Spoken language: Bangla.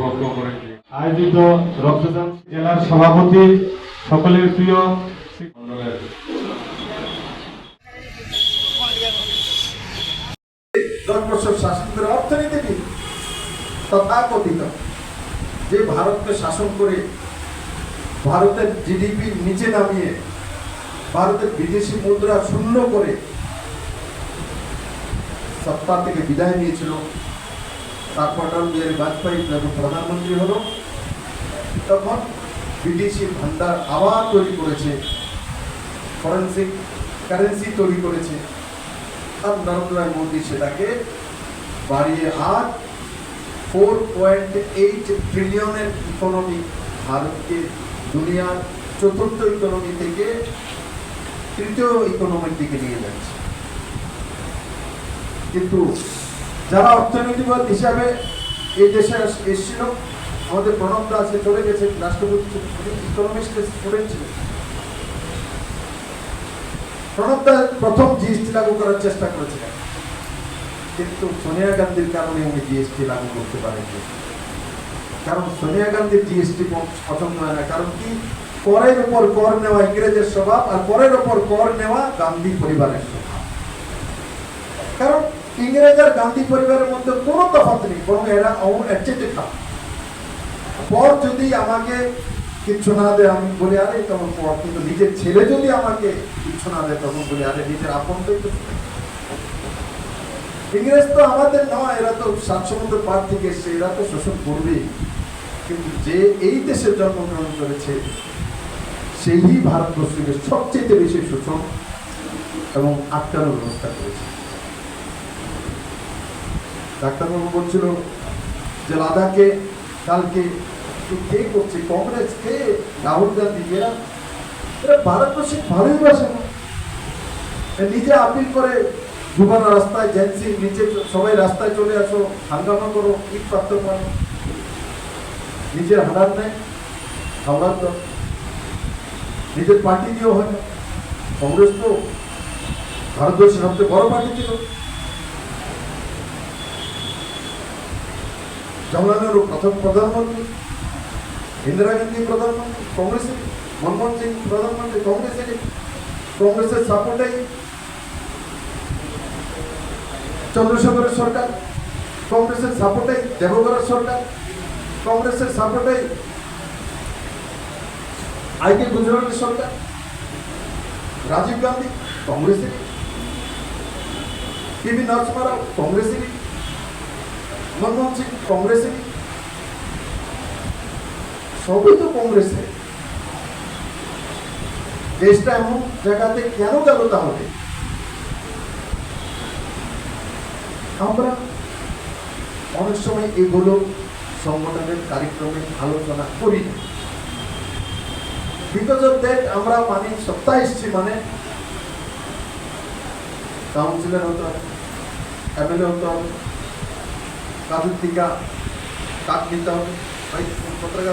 উপলব্ধ করেছি আয়োজিত রক্তদান জেলার সভাপতি সকলের প্রিয় বছর শাসন অর্থনীতিবিদ তথাকথিত। যে ভারতকে শাসন করে ভারতের জিডিপি নিচে নামিয়ে ভারতের বিদেশি মুদ্রা শূন্য করে সত্তা থেকে বিদায় নিয়েছিল তারপর অটল বিহারী বাজপেয়ী যখন প্রধানমন্ত্রী হলো। তখন বিদেশি ভান্ডার আবার তৈরি করেছে। ফরেন্সিক কারেন্সি তৈরি করেছে। আর নরেন্দ্র মোদী সেটাকে বাড়িয়ে আজ ফোর পয়েন্ট এইট ট্রিলিয়নের ইকোনমি ভারতকে দুনিয়ার চতুর্থ ইকোনমি থেকে তৃতীয় ইকোনমির দিকে নিয়ে যাচ্ছে। কিন্তু যারা অর্থনীতিবাদ হিসাবে এই দেশে এসেছিল, আমাদের প্রণব দাস সে চলে গেছে রাষ্ট্রপতি প্রণব দাস প্রথম জিএসটি লাগু করার চেষ্টা করেছিলেন। কিন্তু সোনিয়া গান্ধীর কারণে উনি জিএসটি লাগু করতে পারেননি। কারণ সোনিয়া গান্ধীর জিএসটি পছন্দ হয় না। কারণ কি? করের উপর কর নেওয়া ইংরেজের স্বভাব, আর করের উপর কর নেওয়া গান্ধী পরিবারের স্বভাব। কারণ ইংরেজ আর গান্ধী পরিবারের মধ্যে কোনো তফাৎ নেই, বরং এরা অ- এর পর যদি আমাকে কিচ্ছু না দেয়, আমি বলি, আরে, তখন পর কিন্তু নিজের ছেলে যদি আমাকে কিচ্ছু না দেয়, তখন বলি, আরে, নিজের আপন তো ইংরেজ তো আমাদের নয়, এরা তো সাত সমুদ্র পার থেকে এসছে, এরা তো শোষণ করবেই কিন্তু যে এই দেশে জন্মগ্রহণ করেছে, সেই ভারতবর্ষকে সবচেয়ে বেশি শোষণ এবং আটকানোর ব্যবস্থা করেছে। ডাক্তারবাবু বলছিল যে লাদাখে কালকে কে করছে? কংগ্রেস কে? রাহুল গান্ধী এরা এরা ভারতবর্ষে ভালোই বাসে না। নিজে আপিল করে যুবরা রাস্তায় জেন্সি নিচে সবাই রাস্তায় চলে আসো, হাঙ্গামা করো ইট পাত্র পানো নিজের হারার নেই, হাওড়ার তো নিজের পার্টি দিয়েও হয় না। কংগ্রেস তো ভারতবর্ষের সবচেয়ে বড় পার্টি ছিল। নেহরু প্রথম প্রধানমন্ত্রী, ইন্দিরা গান্ধী প্রধানমন্ত্রী, কংগ্রেসের, মনমোহন সিং প্রধানমন্ত্রী, কংগ্রেসের কংগ্রেসের সাপোর্টেই চন্দ্রশেখরের সরকার, কংগ্রেসের সাপোর্টেই দেবগড়ের সরকার, কংগ্রেসের সাপোর্টেই আইকে গুজরাটের সরকার, রাজীব গান্ধী কংগ্রেসের পিবি নরসিংহ রাও কংগ্রেসেরই। মনমোহন সিং কংগ্রেসের সবই তো কংগ্রেসের দেশটা এমন জায়গাতে কেন গেল তাহলে? আমরা অনেক সময় এগুলো সংগঠনের কার্যক্রমে আলোচনা করি বিকজ অফ দ্যাট আমরা মানে সপ্তাহ এসছি মানে কাউন্সিলর হতে এমএলএ কাজের টিকা কাজ নিতে হবে। ভাই পত্রিকা